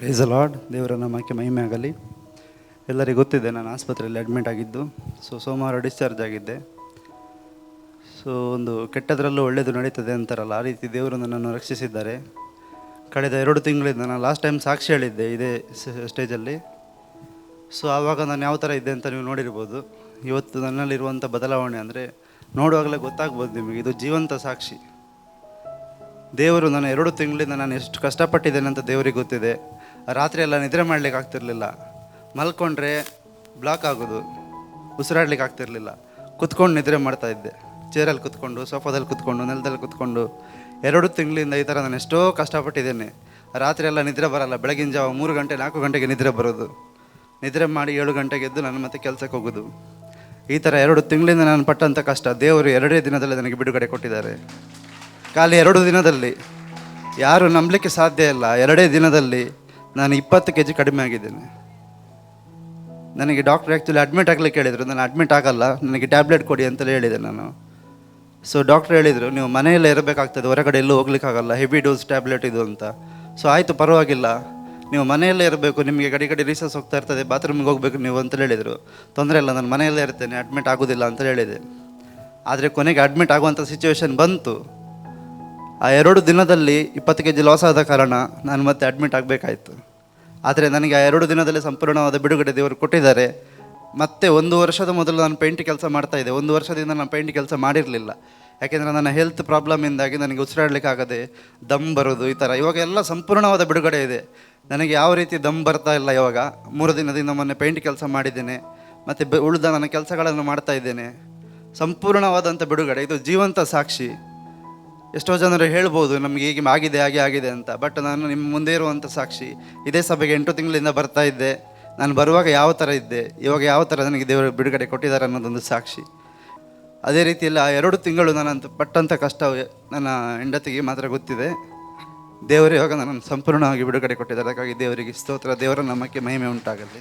Price lord ದೇವರ ನಾಮಕ್ಕೆ ಮಹಿಮೆ ಆಗಲಿ. ಎಲ್ಲರಿಗೂ ಗೊತ್ತಿದೆ, ನಾನು ಆಸ್ಪತ್ರೆಯಲ್ಲಿ ಅಡ್ಮಿಟ್ ಆಗಿದ್ದು ಸೊ ಸೋಮವಾರ ಡಿಸ್ಚಾರ್ಜ್ ಆಗಿದ್ದೆ. ಸೊ ಒಂದು ಕೆಟ್ಟದರಲ್ಲೂ ಒಳ್ಳೆಯದು ನಡೀತದೆ ಅಂತಾರಲ್ಲ, ಆ ರೀತಿ ದೇವರು ನನ್ನನ್ನು ರಕ್ಷಿಸಿದ್ದಾರೆ. ಕಳೆದ ಎರಡು ತಿಂಗಳಿಂದ ನಾನು ಲಾಸ್ಟ್ ಟೈಮ್ ಸಾಕ್ಷಿ ಹೇಳಿದ್ದೆ ಇದೇ ಸ್ಟೇಜಲ್ಲಿ ಸೊ ಆವಾಗ ನಾನು ಯಾವ ಥರ ಇದ್ದೆ ಅಂತ ನೀವು ನೋಡಿರ್ಬೋದು. ಇವತ್ತು ನನ್ನಲ್ಲಿರುವಂಥ ಬದಲಾವಣೆ ಅಂದರೆ, ನೋಡುವಾಗಲೇ ಗೊತ್ತಾಗ್ಬೋದು ನಿಮಗೆ, ಇದು ಜೀವಂತ ಸಾಕ್ಷಿ. ದೇವರು ನಾನು ಎರಡು ತಿಂಗಳಿಂದ ನಾನು ಎಷ್ಟು ಕಷ್ಟಪಟ್ಟಿದ್ದೇನೆ ಅಂತ ದೇವರಿಗೆ ಗೊತ್ತಿದೆ. ರಾತ್ರಿ ಎಲ್ಲ ನಿದ್ರೆ ಮಾಡ್ಲಿಕ್ಕೆ ಆಗ್ತಿರ್ಲಿಲ್ಲ. ಮಲ್ಕೊಂಡ್ರೆ ಬ್ಲಾಕ್ ಆಗೋದು. ಉಸಿರಾಡ್ಲಿಕ್ಕೆ ಆಗ್ತಿರ್ಲಿಲ್ಲ. ಕುತ್ಕೊಂಡು ನಿದ್ರೆ ಮಾಡ್ತಾ ಇದ್ದೆ. ಚೇರಲ್ಲಿ ಕುತ್ಕೊಂಡು, ಸೋಫಾದಲ್ಲಿ ಕುತ್ಕೊಂಡು, ನೆಲದಲ್ಲಿ ಕುತ್ಕೊಂಡು. ಎರಡು ತಿಂಗಳಿಂದ ಈ ಥರ ನಾನು ಎಷ್ಟೋ ಕಷ್ಟಪಟ್ಟಿದ್ದೇನೆ. ರಾತ್ರಿ ಎಲ್ಲ ನಿದ್ರೆ ಬರಲ್ಲ. ಬೆಳಗಿನ ಜಾವ ಮೂರು ಗಂಟೆ, ನಾಲ್ಕು ಗಂಟೆಗೆ ನಿದ್ರೆ ಬರೋದು. ನಿದ್ರೆ ಮಾಡಿ ಏಳು ಗಂಟೆಗೆ ಎದ್ದು ನಾನು ಮತ್ತೆ ಕೆಲಸಕ್ಕೆ ಹೋಗೋದು. ಈ ಥರ ಎರಡು ತಿಂಗಳಿಂದ ನಾನು ಪಟ್ಟಂಥ ಕಷ್ಟ ದೇವರು ಎರಡೇ ದಿನದಲ್ಲಿ ನನಗೆ ಬಿಡುಗಡೆ ಕೊಟ್ಟಿದ್ದಾರೆ. ಖಾಲಿ ಎರಡು ದಿನದಲ್ಲಿ ಯಾರು ನಂಬಲಿಕ್ಕೆ ಸಾಧ್ಯ ಇಲ್ಲ. ಎರಡೇ ದಿನದಲ್ಲಿ ನಾನು ಇಪ್ಪತ್ತು ಕೆ ಜಿ ಕಡಿಮೆ ಆಗಿದ್ದೇನೆ. ನನಗೆ ಡಾಕ್ಟರ್ ಆ್ಯಕ್ಚುಲಿ ಅಡ್ಮಿಟ್ ಆಗಲಿಕ್ಕೆ ಹೇಳಿದರು. ನಾನು ಅಡ್ಮಿಟ್ ಆಗಲ್ಲ. ನನಗೆ ಟ್ಯಾಬ್ಲೆಟ್ ಕೊಡಿ ಅಂತಲೇ ಹೇಳಿದೆ ನಾನು. ಸೊ ಡಾಕ್ಟ್ರ್ ಹೇಳಿದರು, ನೀವು ಮನೆಯಲ್ಲೇ ಇರಬೇಕಾಗ್ತದೆ. ಹೊರಗಡೆ ಎಲ್ಲೂ ಹೋಗ್ಲಿಕ್ಕಾಗಲ್ಲ ಹೆವಿ ಡೋಸ್ ಟ್ಯಾಬ್ಲೆಟ್ ಇದು ಅಂತ. ಸೊ ಆಯಿತು, ಪರವಾಗಿಲ್ಲ. ನೀವು ಮನೆಯಲ್ಲೇ ಇರಬೇಕು. ನಿಮಗೆ ಗಡಿ ಕಡೆ ರೀಸಸ್ ಹೋಗ್ತಾ ಇರ್ತದೆ. ಬಾತ್ರೂಮ್ಗೆ ಹೋಗಬೇಕು ನೀವು ಅಂತ ಹೇಳಿದರು. ತೊಂದರೆ ಇಲ್ಲ, ನಾನು ಮನೆಯಲ್ಲೇ ಇರ್ತೇನೆ. ಅಡ್ಮಿಟ್ ಆಗೋದಿಲ್ಲ ಅಂತ ಹೇಳಿದೆ. ಆದರೆ ಕೊನೆಗೆ ಅಡ್ಮಿಟ್ ಆಗುವಂಥ ಸಿಚುವೇಶನ್ ಬಂತು. ಆ ಎರಡು ದಿನದಲ್ಲಿ ಇಪ್ಪತ್ತು ಕೆ ಜಿ ಲಾಸ್ ಆದ ಕಾರಣ ನಾನು ಮತ್ತೆ ಅಡ್ಮಿಟ್ ಆಗಬೇಕಾಯಿತು. ಆದರೆ ನನಗೆ ಆ ಎರಡು ದಿನದಲ್ಲಿ ಸಂಪೂರ್ಣವಾದ ಬಿಡುಗಡೆ ದೇವರು ಕೊಟ್ಟಿದ್ದಾರೆ. ಮತ್ತೆ ಒಂದು ವರ್ಷದ ಮೊದಲು ನಾನು ಪೇಂಟ್ ಕೆಲಸ ಮಾಡ್ತಾ ಇದ್ದೆ. ಒಂದು ವರ್ಷದಿಂದ ನಾನು ಪೇಂಟ್ ಕೆಲಸ ಮಾಡಿರಲಿಲ್ಲ. ಯಾಕೆಂದರೆ ನನ್ನ ಹೆಲ್ತ್ ಪ್ರಾಬ್ಲಮಿಂದಾಗಿ ನನಗೆ ಉಸಿರಾಡಲಿಕ್ಕಾಗದೆ ದಮ್ ಬರೋದು ಈ ಥರ. ಇವಾಗ ಎಲ್ಲ ಸಂಪೂರ್ಣವಾದ ಬಿಡುಗಡೆ ಇದೆ. ನನಗೆ ಯಾವ ರೀತಿ ದಮ್ ಬರ್ತಾ ಇಲ್ಲ ಇವಾಗ. ಮೂರು ದಿನದಿಂದ ಮೊನ್ನೆ ಪೇಂಟ್ ಕೆಲಸ ಮಾಡಿದ್ದೇನೆ. ಮತ್ತು ಉಳಿದ ನನ್ನ ಕೆಲಸಗಳನ್ನು ಮಾಡ್ತಾ ಇದ್ದೇನೆ. ಸಂಪೂರ್ಣವಾದಂಥ ಬಿಡುಗಡೆ. ಇದು ಜೀವಂತ ಸಾಕ್ಷಿ. ಎಷ್ಟೋ ಜನರು ಹೇಳ್ಬೋದು, ನಮಗೆ ಹೀಗೆ ಆಗಿದೆ, ಹಾಗೆ ಆಗಿದೆ ಅಂತ. ಬಟ್ ನಾನು ನಿಮ್ಮ ಮುಂದೆ ಇರುವಂಥ ಸಾಕ್ಷಿ, ಇದೇ ಸಭೆಗೆ ಎಂಟು ತಿಂಗಳಿಂದ ಬರ್ತಾ ಇದ್ದೆ. ನಾನು ಬರುವಾಗ ಯಾವ ಥರ ಇದ್ದೆ, ಇವಾಗ ಯಾವ ಥರ ನನಗೆ ದೇವರು ಬಿಡುಗಡೆ ಕೊಟ್ಟಿದ್ದಾರೆ ಅನ್ನೋದೊಂದು ಸಾಕ್ಷಿ. ಅದೇ ರೀತಿಯಲ್ಲಿ ಆ ಎರಡು ತಿಂಗಳು ನಾನು ಪಟ್ಟಂಥ ಕಷ್ಟ ನನ್ನ ಹೆಂಡತಿಗೆ ಮಾತ್ರ ಗೊತ್ತಿದೆ. ದೇವರು ಇವಾಗ ನನ್ನನ್ನು ಸಂಪೂರ್ಣವಾಗಿ ಬಿಡುಗಡೆ ಕೊಟ್ಟಿದ್ದಾರೆ. ಹಾಗಾಗಿ ದೇವರಿಗೆ ಸ್ತೋತ್ರ, ದೇವರ ನಮ್ಮಕ್ಕೆ ಮಹಿಮೆ ಉಂಟಾಗಲಿ.